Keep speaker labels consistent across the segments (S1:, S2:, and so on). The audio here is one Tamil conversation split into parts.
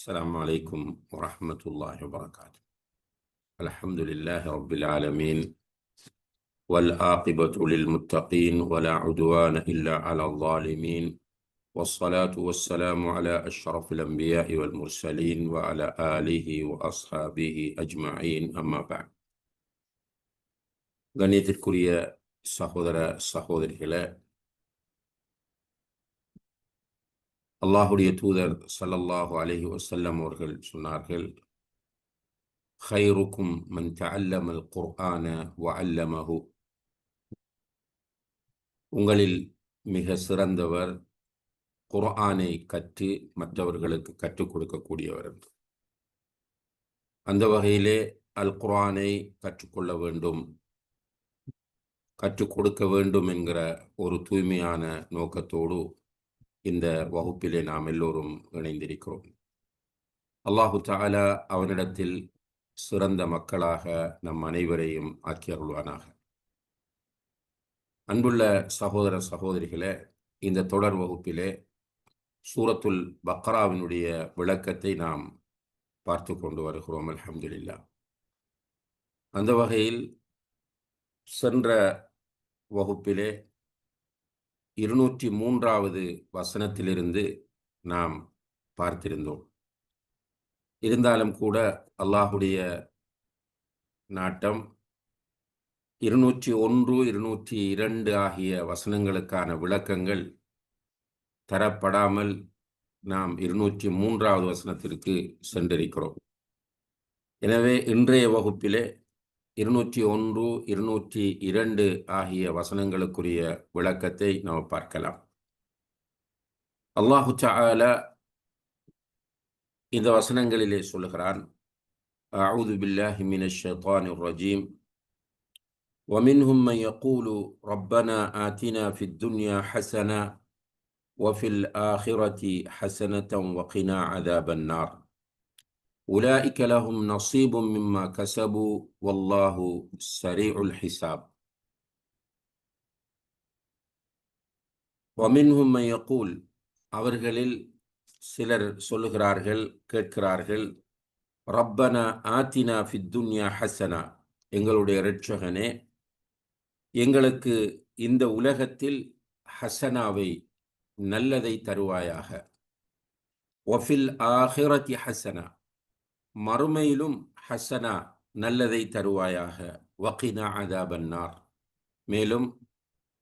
S1: السلام عليكم ورحمة الله وبركاته الحمد لله رب العالمين والعاقبة للمتقين ولا عدوان إلا على الظالمين والصلاة والسلام على أشرف الأنبياء والمرسلين وعلى آله وأصحابه أجمعين أما بعد கண்ணியத்திற்குரிய சகோதர சகோதரிகளே அல்லாஹுடைய தூதர் சல்லல்லாஹு அலஹி வசல்லம் அவர்கள் சொன்னார்கள் ஹைருக்கும் மன் தஅல்லமல் குர்ஆன வ அல்லமஹு உங்களில் மிக சிறந்தவர் குர்ஆனை கற்று மற்றவர்களுக்கு கற்றுக் கொடுக்கக்கூடியவர் அந்த வகையிலே அல் குர்ஆனை கற்றுக்கொள்ள வேண்டும் கற்றுக் கொடுக்க வேண்டும் என்கிற ஒரு தூய்மையான நோக்கத்தோடு இந்த வகுப்பிலே நாம் எல்லோரும் இணைந்திருக்கிறோம். அல்லாஹு தாலா அவனிடத்தில் சிறந்த மக்களாக நம் அனைவரையும் ஆக்கியருள்வானாக. அன்புள்ள சகோதர சகோதரிகளே இந்த தொடர் வகுப்பிலே சூரத்துல் பக்ராவினுடைய விளக்கத்தை நாம் பார்த்து கொண்டு வருகிறோம் அலமதுல்லா அந்த வகையில் சென்ற வகுப்பிலே இருநூற்றி மூன்றாவது வசனத்திலிருந்து நாம் பார்த்திருந்தோம். இருந்தாலும் கூட அல்லாஹுடைய நாட்டம் இருநூற்றி ஒன்று இருநூற்றி இரண்டு ஆகிய வசனங்களுக்கான விளக்கங்கள் தரப்படாமல் நாம் இருநூற்றி மூன்றாவது வசனத்திற்கு சென்றிருக்கிறோம். எனவே இன்றைய வகுப்பிலே இருநூற்றி ஒன்று இருநூற்றி இரண்டு ஆகிய வசனங்களுக்குரிய விளக்கத்தை நாம் பார்க்கலாம் அல்லாஹு சால இந்த வசனங்களிலே சொல்லுகிறான் أعوذ بالله من الشيطان الرجيم ومنهم من يقول ربنا آتنا في الدنيا حسنة وفي الآخرة حسنة وقنا عذاب النار உலாய்க்க லஹும் நசீபும் மிம்மா கசபு வல்லாஹு சரி உல் ஹிசாப் ஒமின்ஹும் மையக்கூல் அவர்களில் சிலர் சொல்லுகிறார்கள் கேட்கிறார்கள் ரப்பனா ஆத்தினா ஃபித்துன்யா ஹசனா. எங்களுடைய ரட்சகனே எங்களுக்கு இந்த உலகத்தில் ஹசனாவை நல்லதை தருவாயாக. ஒஃபில் ஆஹிரதி ஹசனா. மறுமையிலும் ஹசனா நல்லதை தருவாயாக. வக்கினா அதாபன்னார். மேலும்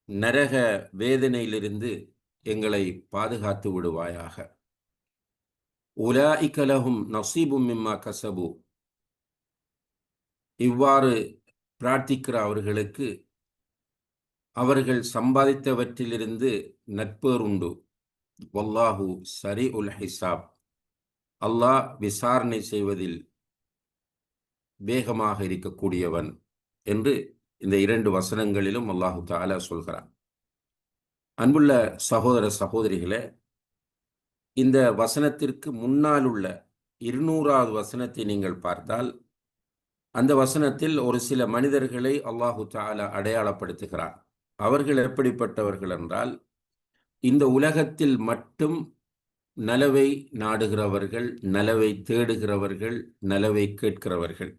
S1: நரக வேதனையிலிருந்து எங்களை பாதுகாத்து விடுவாயாக. உலா இக்கலகும் நசீபும் மிம்மா கசபு. இவ்வாறு பிரார்த்திக்கிற அவர்களுக்கு அவர்கள் சம்பாதித்தவற்றிலிருந்து நட்பேர் உண்டு வல்லாஹு சரி உல் ஹிசாப். அல்லாஹ் விசாரணை செய்வதில் வேகமாக இருக்கக்கூடியவன் என்று இந்த இரண்டு வசனங்களிலும் அல்லாஹு தாலா சொல்கிறான். அன்புள்ள சகோதர சகோதரிகளே இந்த வசனத்திற்கு முன்னால் உள்ள இருநூறாவது வசனத்தை நீங்கள் பார்த்தால் அந்த வசனத்தில் ஒரு சில மனிதர்களை அல்லாஹு தாலா அடையாளப்படுத்துகிறான். அவர்கள் எப்படிப்பட்டவர்கள் என்றால் இந்த உலகத்தில் மட்டும் நலவை நாடுகிறவர்கள் நலவை தேடுகிறவர்கள் நலவை கேட்கிறவர்கள்.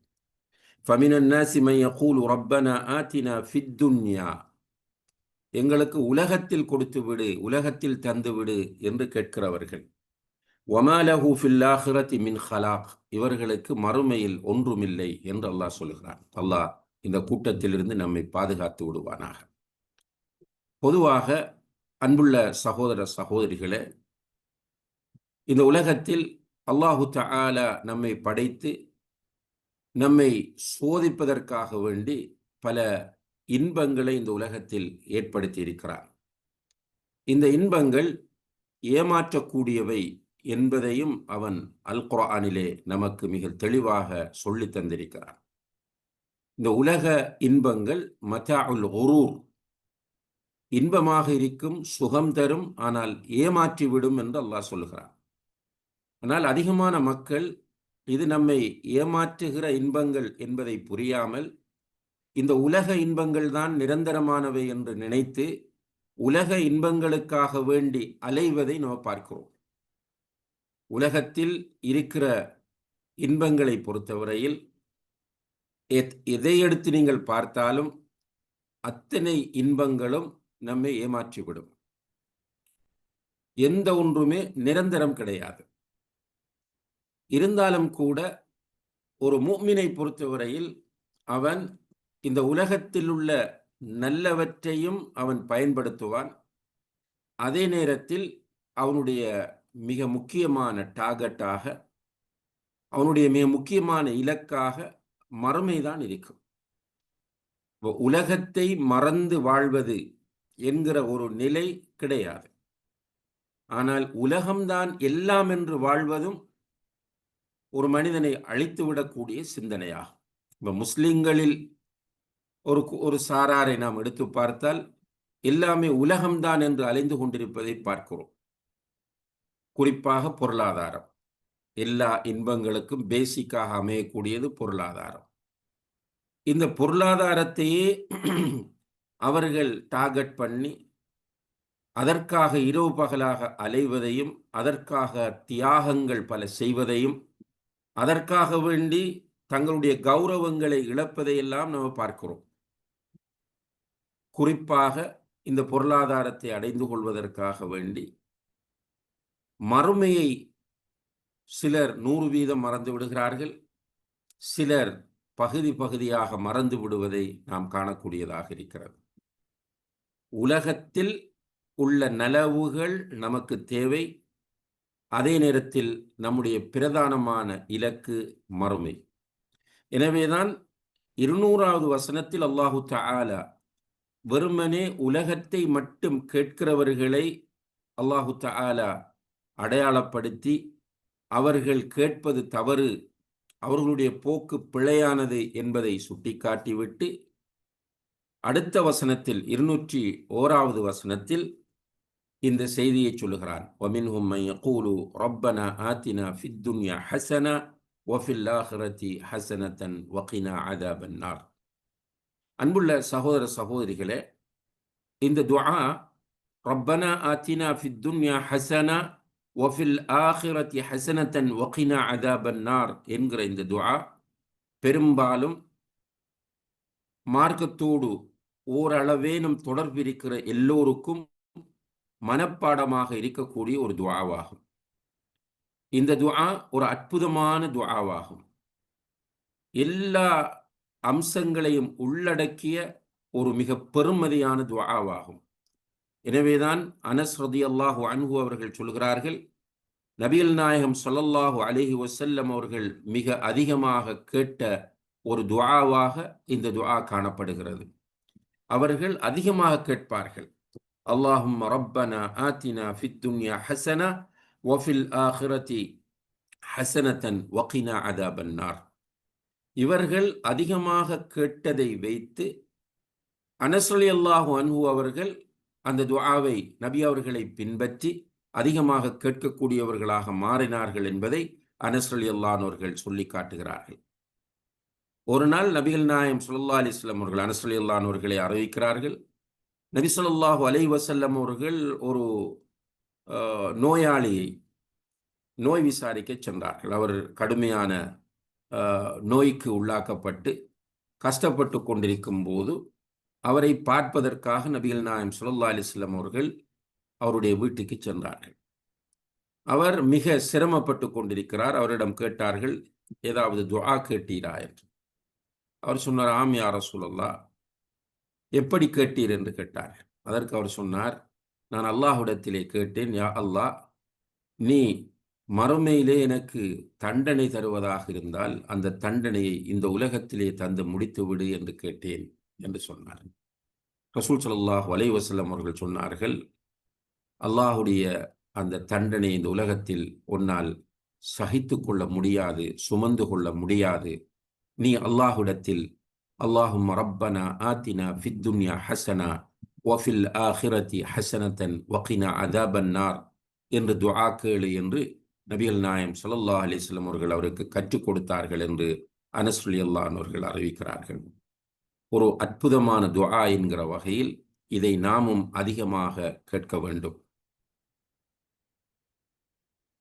S1: ரப்பனா ஆத்தினா ஃபித்துன்யா எங்களுக்கு உலகத்தில் கொடுத்து விடு உலகத்தில் தந்து விடு என்று கேட்கிறவர்கள். ஒமாலஹூ ஃபில்லாஹிரத்தி மின் ஹலாக். இவர்களுக்கு மறுமையில் ஒன்றுமில்லை என்று அல்லாஹ் சொல்கிறான். அல்லாஹ் இந்த கூட்டத்திலிருந்து நம்மை பாதுகாத்து விடுவானாக. பொதுவாக அன்புள்ள சகோதர சகோதரிகளே இந்த உலகத்தில் அல்லாஹு தாலா நம்மை படைத்து நம்மை சோதிப்பதற்காக வேண்டி பல இன்பங்களை இந்த உலகத்தில் ஏற்படுத்தி இருக்கிறார் இந்த இன்பங்கள் ஏமாற்றக்கூடியவை என்பதையும் அவன் அல் குரானிலே நமக்கு மிக தெளிவாக சொல்லி தந்திருக்கிறான். இந்த உலக இன்பங்கள் மதா உல் ஒரூர் இன்பமாக இருக்கும் சுகம் தரும் ஆனால் ஏமாற்றிவிடும் என்று அல்லாஹ் சொல்கிறான். ஆனால் அதிகமான மக்கள் இது நம்மை ஏமாற்றுகிற இன்பங்கள் என்பதை புரியாமல் இந்த உலக இன்பங்கள் தான் நிரந்தரமானவை என்று நினைத்து உலக இன்பங்களுக்காக வேண்டி அலைவதை நாம் பார்க்கிறோம். உலகத்தில் இருக்கிற இன்பங்களை பொறுத்தவரையில் எதை எடுத்து நீங்கள் பார்த்தாலும் அத்தனை இன்பங்களும் நம்மை ஏமாற்றிவிடும். எந்த ஒன்றுமே நிரந்தரம் கிடையாது. இருந்தாலும் கூட ஒரு மூமினை பொறுத்தவரையில் அவன் இந்த உலகத்தில் உள்ள நல்லவற்றையும் அவன் பயன்படுத்துவான். அதே நேரத்தில் அவனுடைய மிக முக்கியமான டார்கெட்டாக அவனுடைய மிக முக்கியமான இலக்காக மறுமைதான் இருக்கும். உலகத்தை மறந்து வாழ்வது என்கிற ஒரு நிலை கிடையாது. ஆனால் உலகம்தான் எல்லாம் என்று வாழ்வதும் ஒரு மனிதனை அழித்து விடக்கூடிய சிந்தனையாகும். இப்போ முஸ்லிம்களில் ஒரு ஒரு சாராரை நாம் எடுத்து பார்த்தால் எல்லாமே உலகம்தான் என்று அலைந்து கொண்டிருப்பதை பார்க்கிறோம். குறிப்பாக பொருளாதாரம். எல்லா இன்பங்களுக்கும் பேசிக்காக அமையக்கூடியது பொருளாதாரம். இந்த பொருளாதாரத்தையே அவர்கள் டார்கெட் பண்ணி அதற்காக இரவு பகலாக அலைவதையும் அதற்காக தியாகங்கள் பல செய்வதையும் அதற்காக வேண்டி தங்களுடைய கௌரவங்களை இழப்பதையெல்லாம் நம்ம பார்க்கிறோம். குறிப்பாக இந்த பொருளாதாரத்தை அடைந்து கொள்வதற்காக வேண்டி மறுமையை சிலர் நூறு வீதம் மறந்து விடுகிறார்கள். சிலர் பகுதி பகுதியாக மறந்து விடுவதை நாம் காணக்கூடியதாக இருக்கிறது. உலகத்தில் உள்ள நலவுகள் நமக்கு தேவை. அதே நேரத்தில் நம்முடைய பிரதானமான இலக்கு மறுமை. எனவேதான் இருநூறாவது வசனத்தில் அல்லாஹு தாலா வெறுமனே உலகத்தை மட்டும் கேட்கிறவர்களை அல்லாஹு தாலா அடையாளப்படுத்தி அவர்கள் கேட்பது தவறு அவர்களுடைய போக்கு பிழையானது என்பதை சுட்டிக்காட்டிவிட்டு அடுத்த வசனத்தில் இருநூற்றி ஓராவது வசனத்தில் இந்த செய்தியை சொல்லுகிறான். ஒமின் ஹும்மை கூலு ரொப்பனா ஆத்தினா ஃபித்துன்யா ஹசனா ஒஃபில்லாஹரதி ஹசனத்தன் வக்கினா ஆதாபன்னார் அன்புள்ள சகோதர சகோதரிகளே இந்த துஆ ரப்பனா ஆத்தினா ஃபித்துன்யா ஹசனா ஒஃபில் ஆஹிரத்தி ஹசனத்தன் ஒக்கினா அதாபன்னார் என்கிற இந்த துஆ பெரும்பாலும் மார்க்கத்தோடு ஓரளவேனும் தொடர்பு இருக்கிற எல்லோருக்கும் மனப்பாடமாக இருக்கக்கூடிய ஒரு துவாவாகும். இந்த துவா ஒரு அற்புதமான துவாவாகும். எல்லா அம்சங்களையும் உள்ளடக்கிய ஒரு மிக பெருமதியான துவாவாகும். எனவேதான் அனஸ் ரதி அல்லாஹு அன்ஹு அவர்கள் சொல்கிறார்கள் நபிகள் நாயகம் சொல்லல்லாஹு அலிஹி வசல்லம் அவர்கள் மிக அதிகமாக கேட்ட ஒரு துவாவாக இந்த துவா காணப்படுகிறது. அவர்கள் அதிகமாக கேட்பார்கள். அல்லாஹும் ரப்பனா ஆத்தினா ஃபித் துன்யா ஹசனா வஃபில் ஆஹிரதி ஹசனத்தன் வகினா அதாபன்னார் இவர்கள் அதிகமாக கேட்டதை வைத்து அனசலி அல்லாஹு அன்ஹு அவர்கள் அந்த துவாவை நபி அவர்களை பின்பற்றி அதிகமாக கேட்கக்கூடியவர்களாக மாறினார்கள் என்பதை அனசலி அல்லானவர்கள் சொல்லி காட்டுகிறார்கள். ஒரு நாள் நபிகள் நாயம் சுல்லா அலிஸ்லாம் அவர்கள் அனசலி அல்லானவர்களை அறிவிக்கிறார்கள். நபிசல்லாஹு அலை வசல்லம் அவர்கள் ஒரு நோயாளியை நோய் விசாரிக்க சென்றார்கள். அவர் கடுமையான நோய்க்கு உள்ளாக்கப்பட்டு கஷ்டப்பட்டு கொண்டிருக்கும் போது அவரை பார்ப்பதற்காக நபிகள் நாயம் சுல்லா அலிஸ்லாம் அவர்கள் அவருடைய வீட்டுக்கு சென்றார்கள். அவர் மிக சிரமப்பட்டு கொண்டிருக்கிறார். அவரிடம் கேட்டார்கள் ஏதாவது துவா கேட்டீரா என்று. அவர் சொன்னார் ஆம் யார சொல்லல்லா எப்படி கேட்டீர் என்று கேட்டார் அதற்கு அவர் சொன்னார் நான் அல்லாஹுடத்திலே கேட்டேன் யா அல்லாஹ் நீ மறுமையிலே எனக்கு தண்டனை தருவதாக இருந்தால் அந்த தண்டனையை இந்த உலகத்திலே தந்து முடித்து விடு என்று கேட்டேன் என்று சொன்னார். ரசூல் சல்லாஹ் வலைவசல்லம் அவர்கள் சொன்னார்கள் அல்லாஹுடைய அந்த தண்டனை இந்த உலகத்தில் உன்னால் சகித்து கொள்ள முடியாது சுமந்து கொள்ள முடியாது. நீ அல்லாஹுடத்தில் அல்லாஹும் ரப்பனா ஆத்தினா حسنة ஹசனா வஃபில் حسنة وقنا عذاب النار என்று துஆ கேளு என்று நபிகள் நாயம் சல்லல்லா அலிஸ்லம் அவர்கள் அவருக்கு கற்றுக் கொடுத்தார்கள் என்று அனசுலி அல்லான் அவர்கள் அறிவிக்கிறார்கள். ஒரு அற்புதமான துஆ என்கிற வகையில் இதை நாமும் அதிகமாக கேட்க வேண்டும்.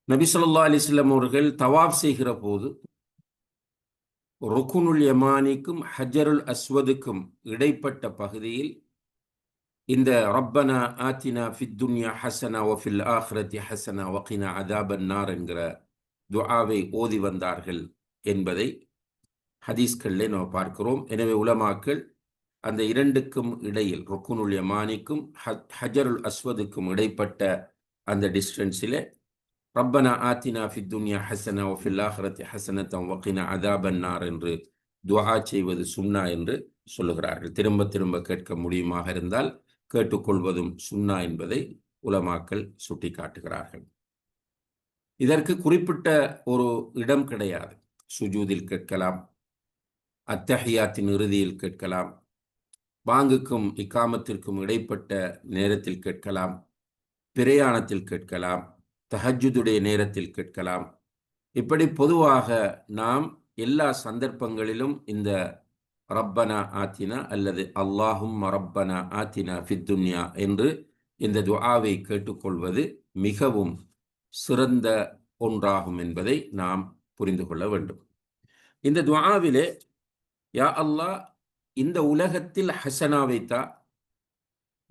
S1: நபி சொல்லா அலிஸ்லாம் அவர்கள் தவாப் செய்கிற போது ருக்குனுல் யமானிக்கும் ஹஜருல் அஸ்வதுக்கும் இடைப்பட்ட பகுதியில் இந்த ரப்பனா ஆத்தினா ஃபித்துன்யா ஹசனா ஒஃபில் ஆஹ்ரத்தி ஹசனா வக்கினா அதாபன் நார் என்கிற துஆவை ஓதி வந்தார்கள் என்பதை ஹதீஸ்களிலே நாம் பார்க்கிறோம். எனவே உலமாக்கள் அந்த இரண்டுக்கும் இடையில் ருக்குனுல் யமானிக்கும் ஹஜருல் அஸ்வதுக்கும் இடைப்பட்ட அந்த டிஸ்டன்ஸில் ரப்பனா ஆத்தினா ஃபித்துன்யா ஹசனா ஒஃபில் ஆஹரத்தி ஹசனத்தம் வக்கினா அதாபன்னார் என்று துவா செய்வது சுன்னா என்று சொல்லுகிறார்கள். திரும்ப திரும்ப கேட்க முடியுமாக இருந்தால் கேட்டுக்கொள்வதும் சுன்னா என்பதை உலமாக்கள் சுட்டி காட்டுகிறார்கள் இதற்கு குறிப்பிட்ட ஒரு இடம் கிடையாது. சுஜூதில் கேட்கலாம். அத்தஹியாத்தின் இறுதியில் கேட்கலாம். பாங்குக்கும் இக்காமத்திற்கும் இடைப்பட்ட நேரத்தில் கேட்கலாம். பிரயாணத்தில் கேட்கலாம். தஹஜுதுடைய நேரத்தில் கேட்கலாம். இப்படி பொதுவாக நாம் எல்லா சந்தர்ப்பங்களிலும் இந்த ரப்பனா ஆத்தினா அல்லது அல்லாஹும் ரப்பனா ஆத்தினா ஃபித்துன்யா என்று இந்த துஆவை கேட்டுக்கொள்வது மிகவும் சிறந்த ஒன்றாகும் என்பதை நாம் புரிந்து கொள்ள வேண்டும். இந்த துவாவிலே யா அல்லாஹ் இந்த உலகத்தில் ஹசனாவைத்தா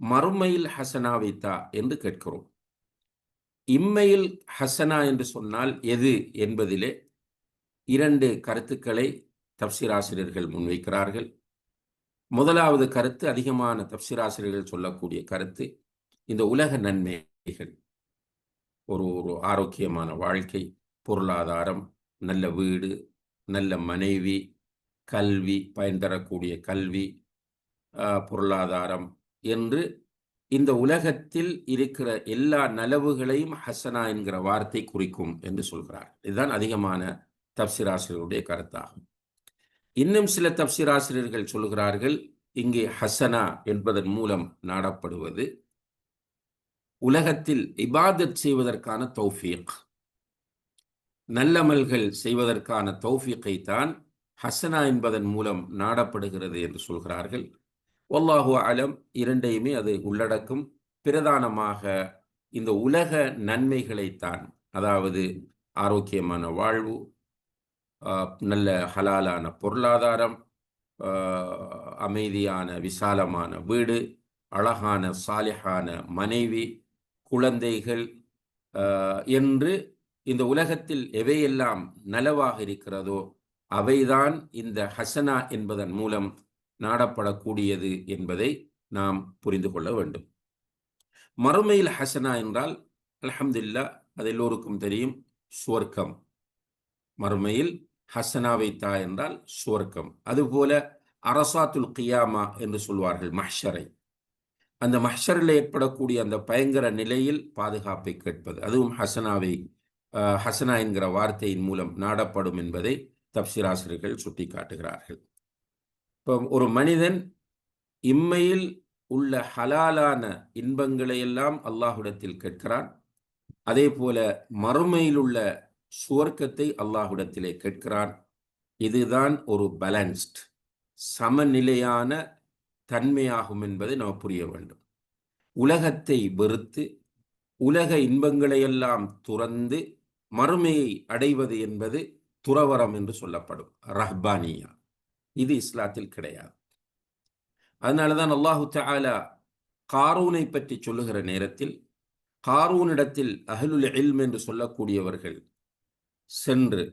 S1: மறுமையில் ஹசனாவைத்தா என்று கேட்கிறோம். இம்மையில் ஹசனா என்று சொன்னால் எது என்பதிலே இரண்டு கருத்துக்களை தப்சிராசிரியர்கள் முன்வைக்கிறார்கள். முதலாவது கருத்து அதிகமான தப்சிராசிரியர்கள் சொல்லக்கூடிய கருத்து இந்த உலக நன்மைகள். ஒரு ஒரு ஆரோக்கியமான வாழ்க்கை பொருளாதாரம் நல்ல வீடு நல்ல மனைவி கல்வி பயன் தரக்கூடிய கல்வி பொருளாதாரம் என்று இந்த உலகத்தில் இருக்கிற எல்லா நலவுகளையும் ஹசனா என்கிற வார்த்தை குறிக்கும் என்று சொல்கிறார். இதுதான் அதிகமான தப்சிராசிரியருடைய கருத்தாகும். இன்னும் சில தப்சிராசிரியர்கள் சொல்கிறார்கள் இங்கே ஹசனா என்பதன் மூலம் நாடப்படுவது. உலகத்தில் இபாதத் செய்வதற்கான தௌஃபீக். நல்லமல்கள் செய்வதற்கான தௌஃபீக்கை தான் ஹசனா என்பதன் மூலம் நாடப்படுகிறது என்று சொல்கிறார்கள். ஒல்லாஹு அலம் இரண்டையுமே அது உள்ளடக்கும். பிரதானமாக இந்த உலக நன்மைகளைத்தான் அதாவது ஆரோக்கியமான வாழ்வு நல்ல ஹலாலான பொருளாதாரம் அமைதியான விசாலமான வீடு அழகான சாலிஹான மனைவி குழந்தைகள் என்று இந்த உலகத்தில் எவையெல்லாம் நலவாக இருக்கிறதோ அவைதான் இந்த ஹசனா என்பதன் மூலம் நாடப்படக்கூடியது என்பதை நாம் புரிந்து கொள்ள வேண்டும். மறுமையில் ஹசனா என்றால் அலமதுல்லா அது எல்லோருக்கும் தெரியும் சுவர்க்கம். மறுமையில் ஹசனாவை தா என்றால் சுவர்க்கம். அதுபோல அரசாத்துல் கியாமா என்று சொல்வார்கள் மஹ்ஷரை. அந்த மஹ்ஷரில் ஏற்படக்கூடிய அந்த பயங்கர நிலையில் பாதுகாப்பை கேட்பது. அதுவும் ஹசனாவை ஹசனா என்கிற வார்த்தையின் மூலம் நாடப்படும் என்பதை தப்சிராசிரியர்கள் சுட்டிக்காட்டுகிறார்கள். இப்போ ஒரு மனிதன் இம்மையில் உள்ள ஹலாலான இன்பங்களை எல்லாம் அல்லாஹுடத்தில் கேட்கிறான். அதே போல மறுமையில் உள்ள சுவர்க்கத்தை அல்லாஹுடத்திலே கேட்கிறான். இதுதான் ஒரு பேலன்ஸ்ட் சமநிலையான தன்மையாகும் என்பதை நாம் புரிய வேண்டும். உலகத்தை வெறுத்து உலக இன்பங்களையெல்லாம் துறந்து மறுமையை அடைவது என்பது துறவரம் என்று சொல்லப்படும். ரஹ்பானியா. இது இஸ்லாத்தில் கிடையாது. அதனால தான் அல்லாஹு தாலா காரூனை பற்றி சொல்லுகிற நேரத்தில் காரூனிடத்தில் அஹலுல் இல்ம் என்று சொல்லக்கூடியவர்கள் சென்று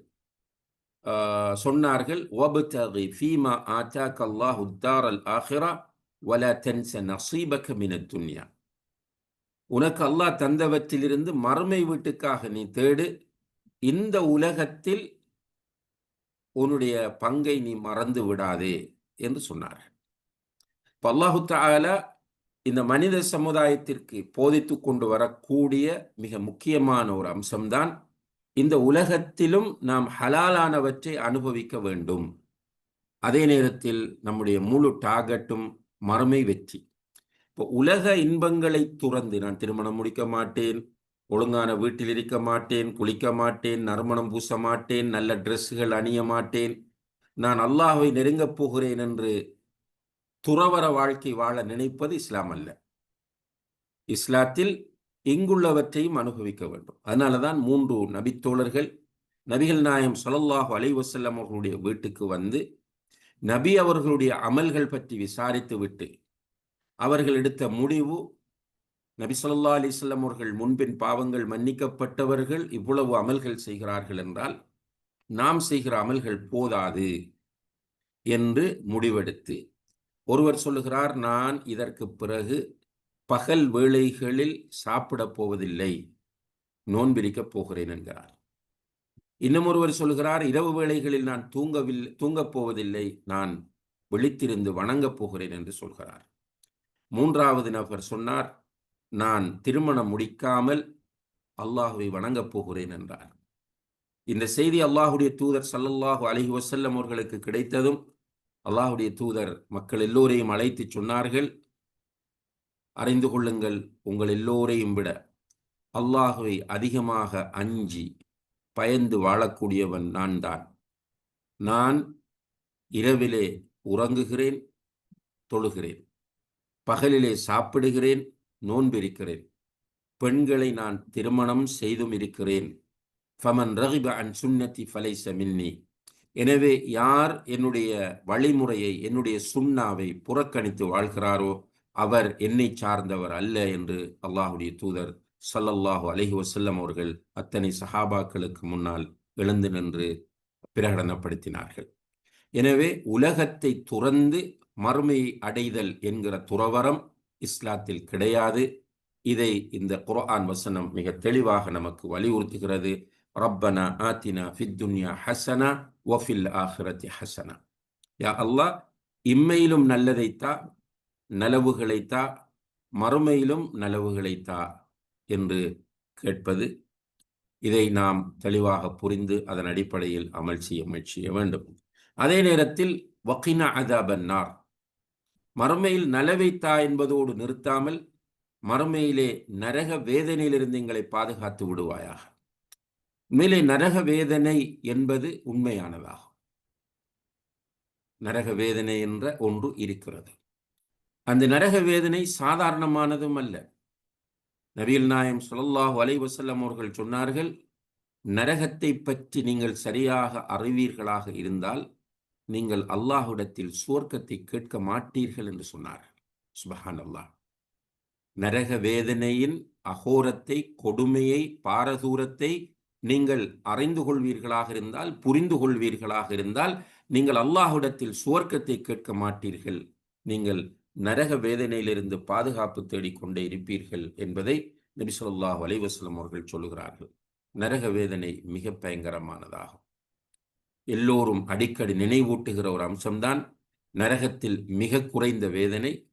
S1: சொன்னார்கள் ஒபுதகி ஃபீமா ஆத்தா கல்லாஹ் அல் ஆஹிரா வல தென்ச நசீபக மின துன்யா. உனக்கு அல்லாஹ் தந்தவற்றிலிருந்து மறுமை வீட்டுக்காக நீ தேடு இந்த உலகத்தில் உன்னுடைய பங்கை நீ மறந்து விடாதே என்று சொன்னார். இப்போ அல்லாஹு தாலா இந்த மனித சமுதாயத்திற்கு போதித்து கொண்டு வரக்கூடிய மிக முக்கியமான ஒரு அம்சம்தான் இந்த உலகத்திலும் நாம் ஹலாலானவற்றை அனுபவிக்க வேண்டும். அதே நேரத்தில் நம்முடைய முழு டார்கெட்டும் மறுமை வெற்றி. இப்போ உலக இன்பங்களை துறந்து நான் திருமணம் முடிக்க மாட்டேன் ஒழுங்கான வீட்டில் இருக்க மாட்டேன் குளிக்க மாட்டேன் நறுமணம் பூச மாட்டேன் நல்ல ட்ரெஸ்ஸுகள் அணிய மாட்டேன். நான் அல்லாஹை நெருங்கப் போகிறேன் என்று துறவர வாழ்க்கை வாழ நினைப்பது இஸ்லாம் அல்ல. இஸ்லாத்தில் இங்குள்ளவற்றையும் அனுபவிக்க வேண்டும். அதனால தான் மூன்று நபித்தோழர்கள் நபிகள் நாயம் ஸல்லல்லாஹு அலைவசல்லம் அவர்களுடைய வீட்டுக்கு வந்து நபி அவர்களுடைய அமல்கள் பற்றி விசாரித்து விட்டு அவர்கள் எடுத்த முடிவு நபிசல்லா அலிஸ்லம் அவர்கள் முன்பின் பாவங்கள் மன்னிக்கப்பட்டவர்கள் இவ்வளவு அமல்கள் செய்கிறார்கள் என்றால் நாம் செய்கிற அமல்கள் போதாது என்று முடிவெடுத்து ஒருவர் சொல்லுகிறார் நான் இதற்கு பிறகு பகல் வேளைகளில் சாப்பிடப் போவதில்லை நோன்பிரிக்கப் போகிறேன் என்கிறார். இன்னும் ஒருவர் சொல்கிறார் இரவு வேளைகளில் நான் தூங்கவில்லை தூங்கப் போவதில்லை நான் விழித்திருந்து வணங்கப் போகிறேன் என்று சொல்கிறார். மூன்றாவது நபர் சொன்னார் நான் திருமணம் முடிக்காமல் அல்லாஹுவை வணங்கப் போகிறேன் என்றார். இந்த செய்தி அல்லாஹுடைய தூதர் சல்லல்லாஹு அலஹி வசல்லம் அவர்களுக்கு கிடைத்ததும் அல்லாஹுடைய தூதர் மக்கள் எல்லோரையும் அழைத்து சொன்னார்கள் அறிந்து கொள்ளுங்கள் உங்கள் எல்லோரையும் விட அல்லாஹுவை அதிகமாக அஞ்சி பயந்து வாழக்கூடியவன் நான் தான். நான் இரவிலே உறங்குகிறேன் தொழுகிறேன். பகலிலே சாப்பிடுகிறேன் நோன்பிருக்கிறேன். பெண்களை நான் திருமணம் செய்தும் இருக்கிறேன். ஃபமன் ரஹிப அன் சுன்னத்தி ஃபலைச மின்னி. எனவே யார் என்னுடைய வழிமுறையை என்னுடைய சுண்ணாவை புறக்கணித்து வாழ்கிறாரோ அவர் என்னை சார்ந்தவர் அல்ல என்று அல்லாஹுடைய தூதர் சல்லல்லாஹு அலைஹி வசல்லம் அவர்கள் அத்தனை சஹாபாக்களுக்கு முன்னால் எழுந்து நின்று பிரகடனப்படுத்தினார்கள். எனவே உலகத்தை துறந்து மறுமையை அடைதல் என்கிற துறவரம் இஸ்லாத்தில் கிடையாது. இதை இந்த குர்ஆன் வசனம் மிக தெளிவாக நமக்கு வலியுறுத்துகிறது. ரப்பனா ஆத்தினா ஃபித்துன்யா ஹசனா வஃபில் ஆஹிரத்தி ஹசனா. யா அல்லாஹ் இம்மையிலும் நல்லதைத்தா நலவுகளைத்தா மறுமையிலும் நலவுகளைத்தா என்று கேட்பது. இதை நாம் தெளிவாக புரிந்து அதன் அடிப்படையில் அமல் செய்ய முயற்சி செய்ய வேண்டும். அதே நேரத்தில் வக்கின அதபன்னார் மறுமையில் நலவைத்தா என்பதோடு நிறுத்தாமல் மறுமையிலே நரக வேதனையிலிருந்து எங்களை பாதுகாத்து விடுவாயாக. உண்மையிலே நரக வேதனை என்பது உண்மையானதாகும். நரக வேதனை என்ற ஒன்று இருக்கிறது. அந்த நரக வேதனை சாதாரணமானதும் அல்ல. நபிகள் நாயம் ஸல்லல்லாஹு அலைவசல்லம் அவர்கள் சொன்னார்கள் நரகத்தை பற்றி நீங்கள் சரியாக அறிவீர்களாக இருந்தால் நீங்கள் அல்லாஹுடத்தில் சுவர்க்கத்தை கேட்க மாட்டீர்கள் என்று சொன்னார். சுபஹான் அல்லாஹ் நரக வேதனையின் அகோரத்தை கொடுமையை பாரதூரத்தை நீங்கள் அறிந்து கொள்வீர்களாக இருந்தால் புரிந்து கொள்வீர்களாக இருந்தால் நீங்கள் அல்லாஹுடத்தில் சுவர்க்கத்தை கேட்க மாட்டீர்கள். நீங்கள் நரக வேதனையிலிருந்து பாதுகாப்பு தேடிக்கொண்டே இருப்பீர்கள் என்பதை நபி வலைவசலம் அவர்கள் சொல்லுகிறார்கள். நரக வேதனை மிக பயங்கரமானதாகும். எல்லோரும் அடிக்கடி நினைவூட்டுகிற ஒரு அம்சம்தான் நரகத்தில் மிக குறைந்த வேதனை.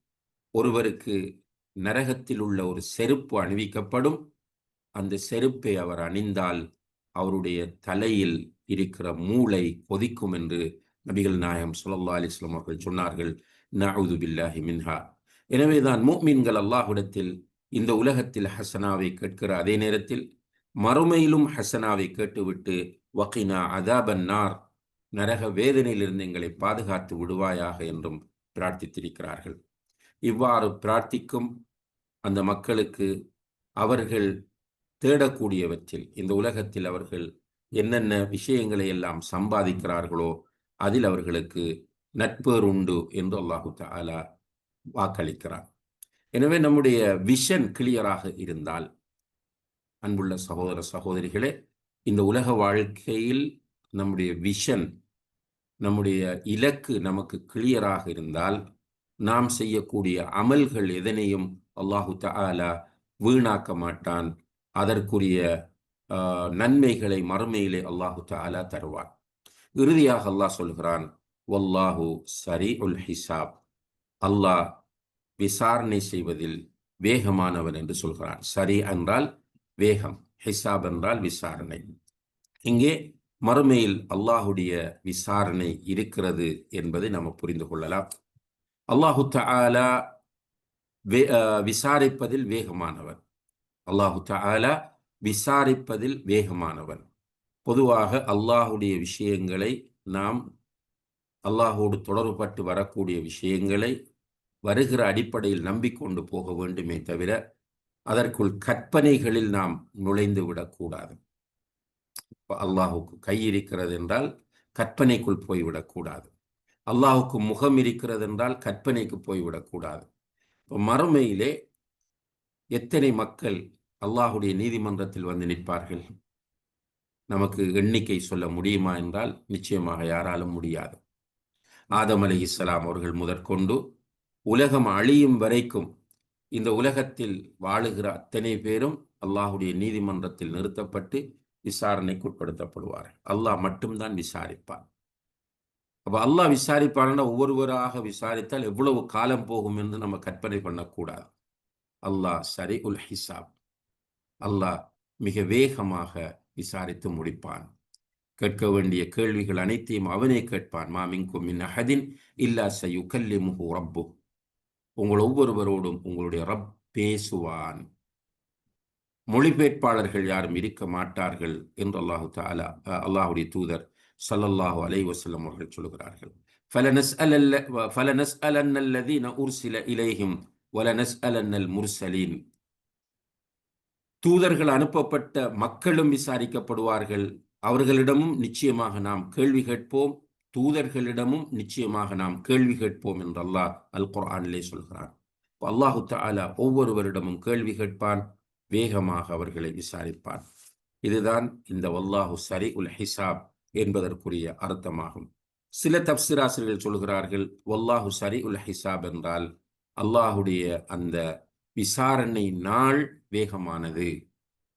S1: ஒருவருக்கு நரகத்தில் உள்ள ஒரு செருப்பு அணிவிக்கப்படும். அந்த செருப்பை அவர் அணிந்தால் அவருடைய தலையில் இருக்கிற மூளை கொதிக்கும் என்று நபிகள் நாயம் சுல்லா அலிஸ்லாம் அவர்கள் சொன்னார்கள். நஅூது பில்லாஹி மின்ஹா. எனவேதான் முஃமின்கள் அல்லாஹுடத்தில் இந்த உலகத்தில் ஹசனாவை கேட்கிற அதே நேரத்தில் மறுமையிலும் ஹசனாவை கேட்டுவிட்டு வக்கினா அதாபன் நார் நரக வேதனையிலிருந்து எங்களை பாதுகாத்து விடுவாயாக என்றும் பிரார்த்தித்திருக்கிறார்கள். இவ்வாறு பிரார்த்திக்கும் அந்த மக்களுக்கு அவர்கள் தேடக்கூடியவற்றில் இந்த உலகத்தில் அவர்கள் என்னென்ன விஷயங்களை எல்லாம் சம்பாதிக்கிறார்களோ அதில் அவர்களுக்கு நட்பேர் உண்டு என்று அல்லாஹு தாலா வாக்களிக்கிறார் எனவே நம்முடைய விஷன் கிளியராக இருந்தால் அன்புள்ள சகோதர சகோதரிகளே இந்த உலக வாழ்க்கையில் நம்முடைய விஷன் நம்முடைய இலக்கு நமக்கு கிளியராக இருந்தால் நாம் செய்யக்கூடிய அமல்கள் எதனையும் அல்லாஹு தாலா வீணாக்க மாட்டான். அதற்குரிய ஆஹ், நன்மைகளை மறுமையிலே அல்லாஹு தாலா தருவான். இறுதியாக அல்லாஹ் சொல்கிறான் வல்லாஹு சரி உல் ஹிசாப். அல்லாஹ் விசாரணை செய்வதில் வேகமானவன் என்று சொல்கிறான். சரி என்றால் வேகம். ஹிசாப் என்றால் விசாரணை. இங்கே மறுமையில் அல்லாஹுடைய விசாரணை இருக்கிறது என்பதை நாம் புரிந்து கொள்ளலாம். அல்லாஹு தாலா வே- விசாரிப்பதில் வேகமானவன் அல்லாஹு தாலா விசாரிப்பதில் வேகமானவன் பொதுவாக அல்லாஹுடைய விஷயங்களை நாம் அல்லாஹோடு தொடர்பட்டு வரக்கூடிய விஷயங்களை வருகிற அடிப்படையில் நம்பிக்கொண்டு போக வேண்டுமே தவிர அதற்குள் கற்பனைகளில் நாம் நுழைந்து விடக்கூடாது. அல்லாஹுக்கு கை இருக்கிறது என்றால் கற்பனைக்குள் போய்விடக்கூடாது அல்லாஹுக்கு முகம் இருக்கிறது என்றால் கற்பனைக்கு போய்விடக்கூடாது மறுமையிலே எத்தனை மக்கள் அல்லாஹுடைய நீதிமன்றத்தில் வந்து நிற்பார்கள்? நமக்கு எண்ணிக்கை சொல்ல முடியுமா என்றால் நிச்சயமாக யாராலும் முடியாது. ஆதம் அலி இஸ்லாம் அவர்கள் முதற்கொண்டு உலகம் அழியும் வரைக்கும் இந்த உலகத்தில் வாழுகிற அத்தனை பேரும் அல்லாஹுடைய நீதிமன்றத்தில் நிறுத்தப்பட்டு விசாரணைக்கு உட்படுத்தப்படுவார் அல்லாஹ் மட்டும்தான் விசாரிப்பார் அப்போ அல்லாஹ் விசாரிப்பார்னா ஒவ்வொருவராக விசாரித்தால் எவ்வளவு காலம் போகும் என்று நம்ம கற்பனை பண்ணக்கூடாது. அல்லாஹ் சரி உல் ஹிசாப். அல்லாஹ் மிக வேகமாக விசாரித்து முடிப்பான். கேட்க வேண்டிய கேள்விகள் அனைத்தையும் அவனே கேட்பான். மாமிங்கும் மின் அஹதின் இல்லா சயுகல்லி முகு ரப்பு உங்கள் ஒவ்வொருவரோடும் உங்களுடைய ரப் பேசுவான். மொழிபெயர்ப்பாளர்கள் யாரும் இருக்க மாட்டார்கள் என்று அல்லாஹு தாலா அல்லாஹுடைய தூதர் சல்லல்லாஹு அலை வசல்லம் அவர்கள் சொல்கிறார்கள் முர்சலீன். தூதர்கள் அனுப்பப்பட்ட மக்களும் விசாரிக்கப்படுவார்கள். அவர்களிடமும் நிச்சயமாக நாம் கேள்வி கேட்போம். தூதர்களிடமும் நிச்சயமாக நாம் கேள்வி கேட்போம் என்று அல்லாஹ் அல் குர்ஆனிலே சொல்கிறான் அல்லாஹு தாலா ஒவ்வொருவரிடமும் கேள்வி கேட்பான் வேகமாக அவர்களை விசாரிப்பான். இதுதான் இந்த வல்லாஹு சரி உல் ஹிசாப் என்பதற்குரிய அர்த்தமாகும். சில தப்சிராசிரியர்கள் சொல்கிறார்கள் வல்லாஹு சரி உல் ஹிசாப் என்றால் அல்லாஹுடைய அந்த விசாரணை நாள் வேகமானது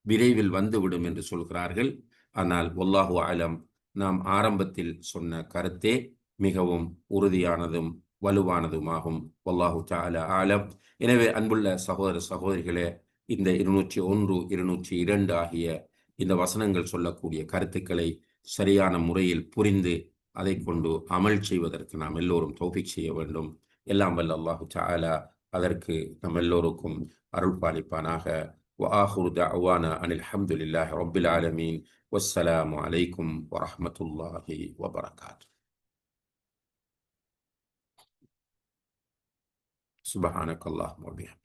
S1: விரைவில் வந்துவிடும் என்று சொல்கிறார்கள். ஆனால் ஒல்லாஹு ஆலம் நாம் ஆரம்பத்தில் சொன்ன கருத்தே மிகவும் உறுதியானதும் வலுவானதுமாகும் ஒல்லாஹு தால ஆலம் எனவே அன்புள்ள சகோதர சகோதரிகளே இந்த இருநூற்றி ஒன்று இருநூற்றி இரண்டு ஆகிய இந்த வசனங்கள் சொல்லக்கூடிய கருத்துக்களை சரியான முறையில் புரிந்து அதை கொண்டு அமல் செய்வதற்கு நாம் எல்லோரும் தோப்பிக் செய்ய வேண்டும் எல்லாம் வல்ல அல்லாஹு தாலா அதற்கு நம் எல்லோருக்கும் அருள் பாலிப்பானாக وآخر دعوانا أن الحمد لله رب العالمين والسلام عليكم ورحمة الله وبركاته. سبحانك اللهم وبحمدك.